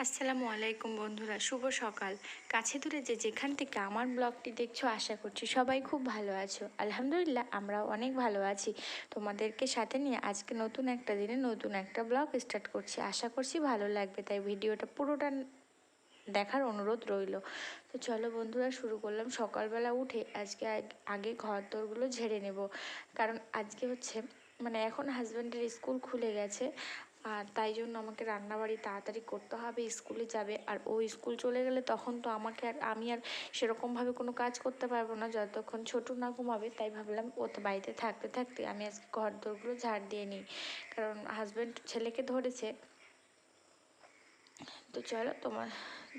আসসালামু আলাইকুম বন্ধুরা, শুভ সকাল। কাছে দূরে যে যেখান থেকে আমার ব্লগটি দেখছ, আশা করছি সবাই খুব ভালো আছো। আলহামদুলিল্লাহ, আমরাও অনেক ভালো আছি। তোমাদেরকে সাথে নিয়ে আজকে নতুন একটা দিনে নতুন একটা ব্লগ স্টার্ট করছি। আশা করছি ভালো লাগবে, তাই ভিডিওটা পুরোটা দেখার অনুরোধ রইল। তো চলো বন্ধুরা, শুরু করলাম। সকালবেলা উঠে আজকে আগ- আগে ঘর দোরগুলো ঝেড়ে নেব। কারণ আজকে হচ্ছে মানে এখন হাজব্যান্ডের স্কুল খুলে গেছে। আর তাই জন্য আমাকে রান্নাবাড়ি তাড়াতাড়ি করতে হবে, স্কুলে যাবে। আর ও স্কুল চলে গেলে তখন তো আমাকে আর আমি আর সেরকমভাবে কোনো কাজ করতে পারব না। যতক্ষণ ছোটো না ঘুমাবে, তাই ভাবলাম ও তো বাড়িতে থাকতে থাকতে আমি আজকে ঘর দোরগুলো ঝাড় দিয়ে নিই। কারণ হাজব্যান্ড ছেলেকে ধরেছে। তো চলো তোমার,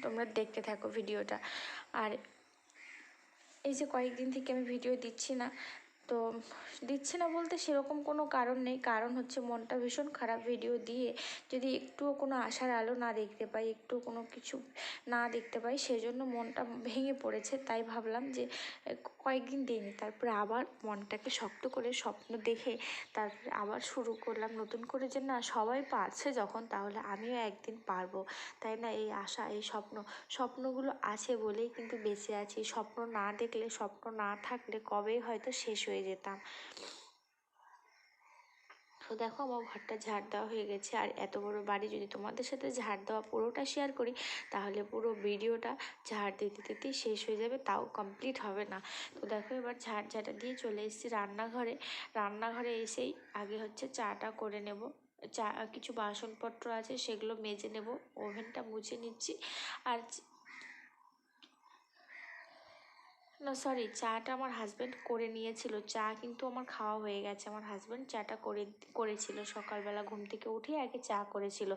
তোমরা দেখতে থাকো ভিডিওটা। আর এই যে কয়েকদিন থেকে আমি ভিডিও দিচ্ছি না তো দিচ্ছে না বলতে সেরকম কোনো কারণ নেই। কারণ হচ্ছে মনটা ভীষণ খারাপ ভিডিও দিয়ে যদি একটুও কোনো আশার আলো না দেখতে পাই একটু কোনো কিছু না দেখতে পাই, সেজন্য মনটা ভেঙে পড়েছে। তাই ভাবলাম যে কয়েকদিন দিইনি তারপরে আবার মনটাকে শক্ত করে স্বপ্ন দেখে তারপরে আবার শুরু করলাম নতুন করে যে, না, সবাই পারছে যখন, তাহলে আমিও একদিন পারব। তাই না, এই আশা, এই স্বপ্ন, স্বপ্নগুলো আছে বলেই কিন্তু বেঁচে আছি। স্বপ্ন না দেখলে, স্বপ্ন না থাকলে কবেই হয়তো শেষ হয়ে যেতাম। তো দেখো আমার ঘরটা ঝাড় দেওয়া হয়ে গেছে। আর এত বড় বাড়ি যদি তোমাদের সাথে ঝাড় দেওয়া পুরোটা শেয়ার করি, তাহলে পুরো ভিডিওটা ঝাড় দিতে দিতে শেষ হয়ে যাবে, তাও কমপ্লিট হবে না। তো দেখো এবার ঝাড় ঝাঁটা দিয়ে চলে এসেছি রান্নাঘরে। রান্নাঘরে এসেই আগে হচ্ছে চাটা করে নেব। চা, কিছু বাসনপত্র আছে সেগুলো মেজে নেব, ওভেনটা মুছে নিচ্ছি। আর না সরি চাটা আমার হাজব্যান্ড করে নিয়েছিল। চা কিন্তু আমার খাওয়া হয়ে গেছে। আমার হাজব্যান্ড চাটা করে, করেছিল। সকালবেলা ঘুম থেকে উঠে আগে চা করেছিল।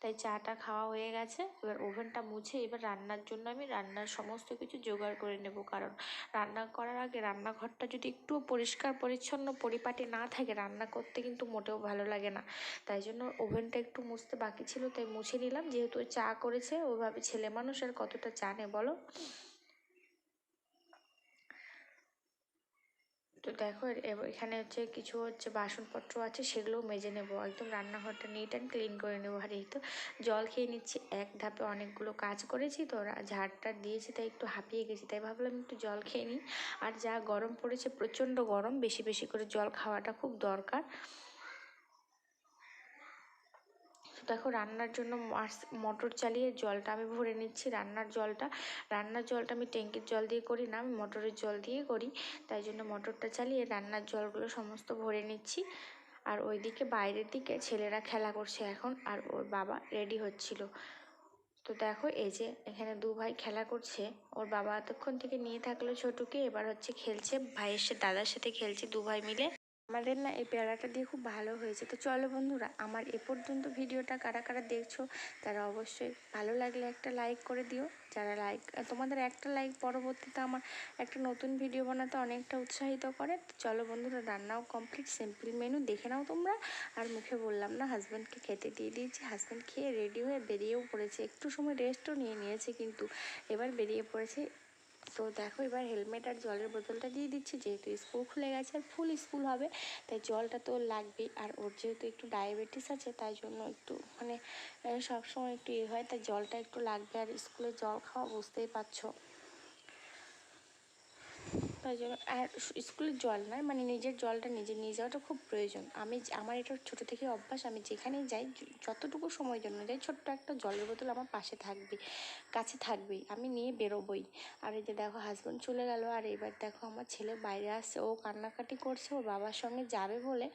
তাই চাটা খাওয়া হয়ে গেছে। এবার ওভেনটা মুছে এবার রান্নার জন্য আমি রান্নার সমস্ত কিছু জোগাড় করে নেব। কারণ রান্না করার আগে রান্নাঘরটা যদি একটু পরিষ্কার, পরিচ্ছন্ন, পরিপাটি না থাকে, রান্না করতে কিন্তু মোটেও ভালো লাগে না। তাই জন্য ওভেনটা একটু মুছতে বাকি ছিল, তাই মুছে নিলাম। যেহেতু চা করেছে, ওভাবে ছেলে মানুষ আর কতটা জানে বলো? তো দেখো এখানে হচ্ছে কিছু হচ্ছে বাসনপত্র আছে, সেগুলোও মেজে নেব। একদম রান্নাঘরটা নিট অ্যান্ড ক্লিন করে নেব। আর এই তো জল খেয়ে নিচ্ছি, এক ধাপে অনেকগুলো কাজ করেছি তো ঝাড়টা দিয়েছি, তাই একটু হাঁপিয়ে গেছি, তাই ভাবলাম একটু জল খেয়ে নিই। আর যা গরম পড়েছে, প্রচণ্ড গরম, বেশি বেশি করে জল খাওয়াটা খুব দরকার তো দেখো রান্নার জন্য মোটর চালিয়ে জলটা আমি ভরে নিচ্ছি। রান্নার জলটা রান্নার জলটা আমি ট্যাঙ্কির জল দিয়ে করি না, আমি মোটরের জল দিয়ে করি। তাই জন্য মোটরটা চালিয়ে রান্নার জলগুলো সমস্ত ভরে নিচ্ছি। আর ওইদিকে বাইরের দিকে ছেলেরা খেলা করছে এখন, আর ওর বাবা রেডি হচ্ছিল। তো দেখো এই যে এখানে দু ভাই খেলা করছে। ওর বাবা এতক্ষণ থেকে নিয়ে থাকল ছোটুকে, এবার হচ্ছে খেলছে, ভাইয়ের সাথে দাদার সাথে খেলছে দু ভাই মিলে। আমাদের না এই পেয়ারাটা দিয়ে খুব ভালো হয়েছে। তো চলো বন্ধুরা, আমার এ পর্যন্ত ভিডিওটা কারা কারা দেখছ, তারা অবশ্যই ভালো লাগলে একটা লাইক করে দিও। যারা লাইক তোমাদের একটা লাইক পরবর্তীতে আমার একটা নতুন ভিডিও বানাতে অনেকটা উৎসাহিত করে। তো চলো বন্ধুরা, রান্নাও কমপ্লিট সিম্পল মেনু দেখে নাও তোমরা। আর মুখে বললাম না হাজব্যান্ডকে খেতে দিয়ে দিয়েছি। হাজব্যান্ড খেয়ে রেডি হয়ে বেরিয়েও পড়েছে। একটু সময় রেস্টও নিয়ে নিয়েছে কিন্তু, এবার বেরিয়ে পড়েছে তো দেখো এবার হেলমেট আর জলের বোতলটা দিয়ে দিচ্ছি, যেহেতু স্কুল খুলে গেছে আর ফুল স্কুল হবে, তাই জলটা তো লাগবেই। আর ওর যেহেতু একটু ডায়াবেটিস আছে, তাই জন্য একটু মানে সবসময় একটু ইয়ে হয়, তাই জলটা একটু লাগবে। আর স্কুলে জল খাওয়া বুঝতেই পারছ। তাই জন্য। আর স্কুলের জল নয় মানে নিজের জলটা নিজে নিয়ে যাওয়াটা খুব প্রয়োজন। আমি আমার এটা ছোটো থেকে অভ্যাস, আমি যেখানেই যাই যতটুকু সময়ের জন্য যাই, ছোট্ট একটা জলের বোতল আমার পাশে থাকবে, কাছে থাকবেই আমি নিয়ে বেরোবই। আর এই যে দেখো হাজব্যান্ড চলে গেল, আর এবার দেখো আমার ছেলে বাইরে আসছে, ও কান্নাকাটি করছে, ওর বাবার সঙ্গে যাবে বলে।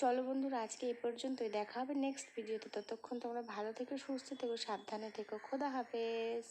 চলো বন্ধুরা, আজকে এ পর্যন্তই, দেখা হবে নেক্সট ভিডিওতে ততক্ষণ তোমরা ভালো থেকো, সুস্থ থেকো, সাবধানে থেকো। খোদা হাফেজ।